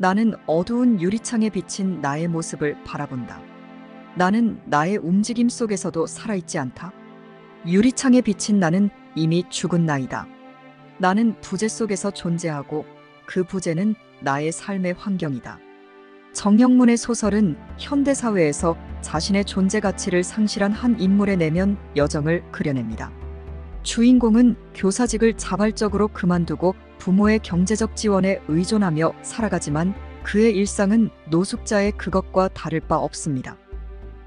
나는 어두운 유리창에 비친 나의 모습을 바라본다. 나는 나의 움직임 속에서도 살아있지 않다. 유리창에 비친 나는 이미 죽은 나이다. 나는 부재 속에서 존재하고 그 부재는 나의 삶의 환경이다. 정영문의 소설은 현대사회에서 자신의 존재 가치를 상실한 한 인물의 내면 여정을 그려냅니다. 주인공은 교사직을 자발적으로 그만두고 부모의 경제적 지원에 의존하며 살아가지만 그의 일상은 노숙자의 그것과 다를 바 없습니다.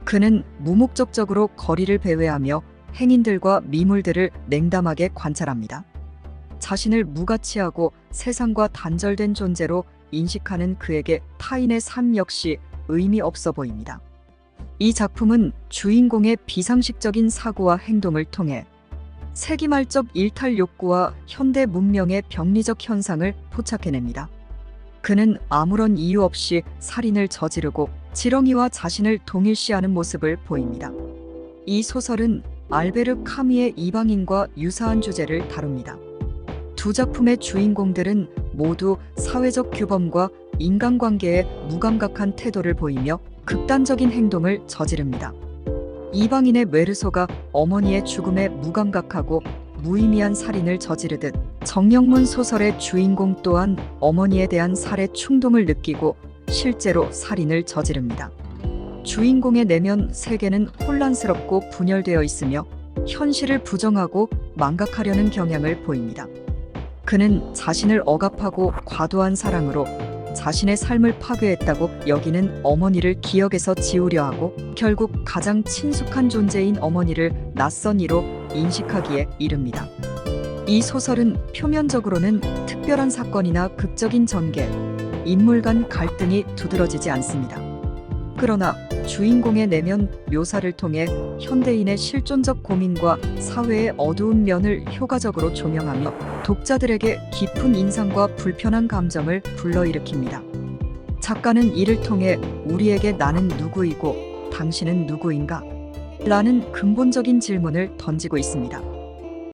그는 무목적적으로 거리를 배회하며 행인들과 미물들을 냉담하게 관찰합니다. 자신을 무가치하고 세상과 단절된 존재로 인식하는 그에게 타인의 삶 역시 의미 없어 보입니다. 이 작품은 주인공의 비상식적인 사고와 행동을 통해 세기말적 일탈 욕구와 현대 문명의 병리적 현상을 포착해냅니다. 그는 아무런 이유 없이 살인을 저지르고 지렁이와 자신을 동일시하는 모습을 보입니다. 이 소설은 알베르 카미의 이방인과 유사한 주제를 다룹니다. 두 작품의 주인공들은 모두 사회적 규범과 인간관계에 무감각한 태도를 보이며 극단적인 행동을 저지릅니다. 이방인의 메르소가 어머니의 죽음에 무감각하고 무의미한 살인을 저지르듯 정영문 소설의 주인공 또한 어머니에 대한 살해 충동을 느끼고 실제로 살인을 저지릅니다. 주인공의 내면 세계는 혼란스럽고 분열되어 있으며 현실을 부정하고 망각하려는 경향을 보입니다. 그는 자신을 억압하고 과도한 사랑으로 자신의 삶을 파괴했다고 여기는 어머니를 기억에서 지우려 하고 결국 가장 친숙한 존재인 어머니를 낯선 이로 인식하기에 이릅니다. 이 소설은 표면적으로는 특별한 사건이나 극적인 전개, 인물 간 갈등이 두드러지지 않습니다. 그러나 주인공의 내면 묘사를 통해 현대인의 실존적 고민과 사회의 어두운 면을 효과적으로 조명하며 독자들에게 깊은 인상과 불편한 감정을 불러일으킵니다. 작가는 이를 통해 우리에게 나는 누구이고 당신은 누구인가? 라는 근본적인 질문을 던지고 있습니다.